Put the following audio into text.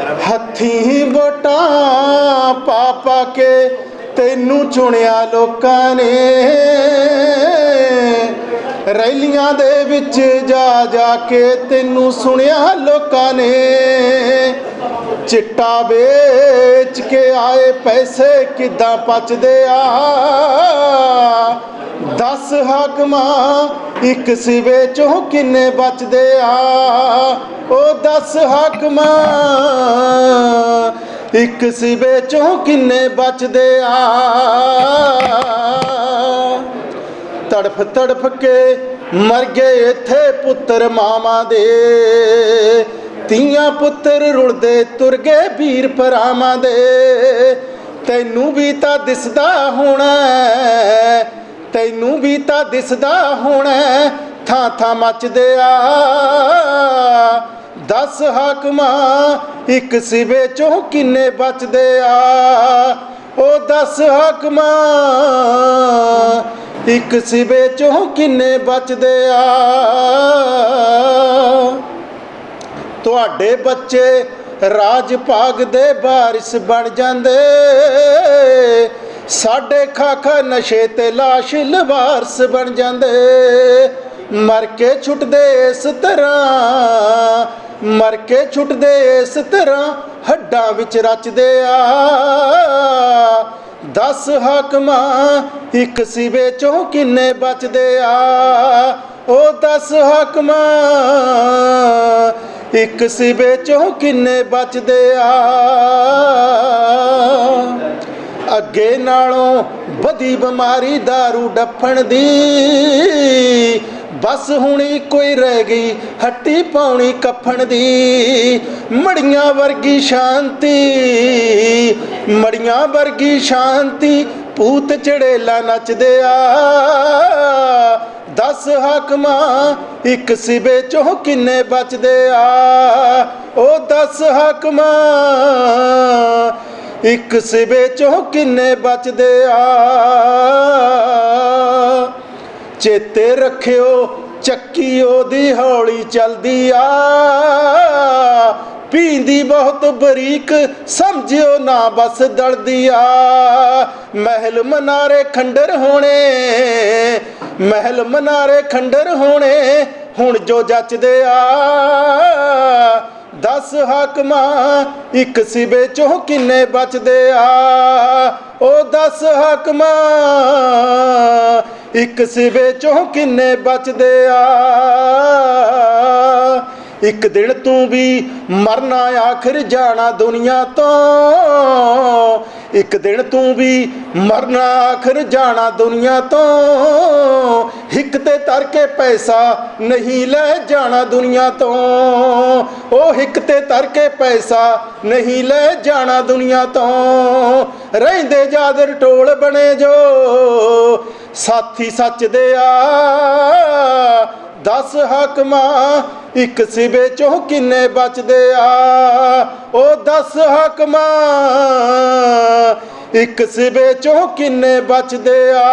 ਹੱਥੀ ਵੋਟਾਂ ਪਾ ਪਾ ਕੇ ਤੈਨੂੰ ਚੁਣਿਆ ਲੋਕਾਂ ਨੇ। ਰੈਲੀਆਂ ਦੇ ਵਿੱਚ ਜਾ ਜਾ ਕੇ ਤੈਨੂੰ ਸੁਣਿਆ ਲੋਕਾਂ ਨੇ। ਚਿੱਟਾ ਵੇਚ ਕੇ ਆਏ ਪੈਸੇ ਕਿੱਦਾਂ ਪਚਦੇ ਆ? ਦਸ ਹਾਕਮਾਂ ਇੱਕ ਸਿਵੇ ਚੋਂ ਕਿੰਨੇ ਬਚਦੇ ਆ? ਉਹ ਦਸ ਹਾਕਮਾਂ, ਇੱਕ ਸਿਵੇ ਚੋਂ ਕਿੰਨੇ ਬਚਦੇ ਆ? ਤੜਫ ਤੜਫ ਕੇ ਮਰ ਗਏ ਇੱਥੇ ਪੁੱਤਰ ਮਾਵਾਂ ਦੇ। ਤੀਆਂ ਪੁੱਤਰ ਰੁਲਦੇ ਤੁਰ ਗਏ ਵੀਰ ਭਰਾਵਾਂ ਦੇ। ਤੈਨੂੰ ਵੀ ਤਾਂ ਦਿਸਦਾ ਹੋਣਾ ਤੈਨੂੰ ਵੀ ਤਾਂ ਦਿਸਦਾ ਹੋਣਾ ਥਾਂ ਥਾਂ ਮੱਚਦੇ ਆ। ਦਸ ਹਾਕਮਾਂ, ਇੱਕ ਸਿਵੇ ਚੋਂ ਕਿੰਨੇ ਬਚਦੇ ਆ? ਉਹ ਦਸ ਹਾਕਮਾਂ, ਇੱਕ ਸਿਵੇ ਚੋਂ ਕਿੰਨੇ ਬਚਦੇ ਆ? ਤੁਹਾਡੇ ਬੱਚੇ ਰਾਜ ਭਾਗ ਦੇ ਬਾਰਿਸ਼ ਬਣ ਜਾਂਦੇ। ਸਾਡੇ ਖਾਖਾ ਨਸ਼ੇ ਤੇ ਲਾਸ਼ ਲਵਾਰਸ ਬਣ ਜਾਂਦੇ। ਮਰ ਕੇ ਛੁੱਟਦੇ ਇਸ ਤਰ੍ਹਾਂ। ਮਰ ਕੇ ਛੁੱਟਦੇ ਇਸ ਤਰ੍ਹਾਂ, ਹੱਡਾਂ ਵਿੱਚ ਰਚਦੇ ਆ। ਦਸ ਹਾਕਮਾਂ ਇੱਕ ਸਿਵੇ ਚੋਂ ਕਿੰਨੇ ਬਚਦੇ ਆ। ਉਹ ਦਸ ਹਾਕਮਾਂ ਇੱਕ ਸਿਵੇ ਚੋਂ ਕਿੰਨੇ ਬਚਦੇ ਆ। ਅੱਗੇ ਨਾਲੋਂ ਵਧੀ ਬਿਮਾਰੀ दारू ਡੱਫਣ ਦੀ। ਬਸ ਹੁਣੀ ਕੋਈ ਰਹਿ ਗਈ, ਹੱਟੀ ਪਾਉਣੀ ਕਫਣ ਦੀ। ਮੜੀਆਂ ਵਰਗੀ ਸ਼ਾਂਤੀ, ਮੜੀਆਂ ਵਰਗੀ ਸ਼ਾਂਤੀ, ਭੂਤ ਚੜੇਲਾ ਨੱਚਦੇ ਆ। ਦਸ ਹਾਕਮਾਂ, ਇੱਕ ਸਿਵੇ ਚੋਂ ਕਿੰਨੇ ਬਚਦੇ ਆ। ਉਹ ਦਸ ਹਾਕਮਾਂ ਇੱਕ ਸਿਵੇ ਚੋਂ ਕਿੰਨੇ ਬਚਦੇ ਆ? ਚੇਤੇ ਰੱਖਿਓ, ਚੱਕੀ ਉਹਦੀ ਹੌਲੀ ਚਲਦੀ ਆ। ਪੀਂਦੀ ਬਹੁਤ ਬਰੀਕ, ਸਮਝਿਓ ਨਾ ਬਸ ਦਲਦੀ ਆ। ਮਹਿਲ ਮਨਾਰੇ ਖੰਡਰ ਹੋਣੇ, ਮਹਿਲ ਮਨਾਰੇ ਖੰਡਰ ਹੋਣੇ, ਹੁਣ ਜੋ ਜੱਚਦੇ ਆ। ਦਸ ਹਾਕਮਾਂ, ਇੱਕ ਸਿਵੇ ਚੋਂ ਕਿੰਨੇ ਬਚਦੇ ਆ? ਉਹ ਦਸ ਹਾਕਮਾਂ, ਇੱਕ ਸਿਵੇ ਚੋਂ ਕਿੰਨੇ ਬਚਦੇ ਆ? ਇੱਕ ਦਿਨ ਤੂੰ ਵੀ ਮਰਨਾ ਆਖਰ ਜਾਣਾ ਦੁਨੀਆ ਤੋਂ। ਇੱਕ ਦਿਨ ਤੂੰ ਵੀ ਮਰਨਾ ਆਖਰ ਜਾਣਾ ਦੁਨੀਆ ਤੋਂ। ਹਿੱਕ ਤਰ ਕੇ ਪੈਸਾ ਨਹੀਂ ਲੈ ਜਾਣਾ ਦੁਨੀਆ ਤੋਂ। ਉਹ ਹਿੱਕ ਤੇ ਤਰ ਕੇ ਪੈਸਾ ਨਹੀਂ ਲੈ ਜਾਣਾ ਦੁਨੀਆ ਤੋਂ। ਰਹਿੰਦੇ ਜਾਦਰ ਟੋਲ ਬਣੇ ਜੋ। ਸਾਥੀ ਸੱਚ ਦੇ ਆ। ਦਸ ਹਾਕਮਾਂ ਇੱਕ ਸਿਵੇ ਚੋਂ ਕਿੰਨੇ ਬਚਦੇ ਆ। ਉਹ ਦਸ ਹਾਕਮਾਂ ਇੱਕ ਸਿਵੇ ਚੋਂ ਕਿੰਨੇ ਬਚਦੇ ਆ।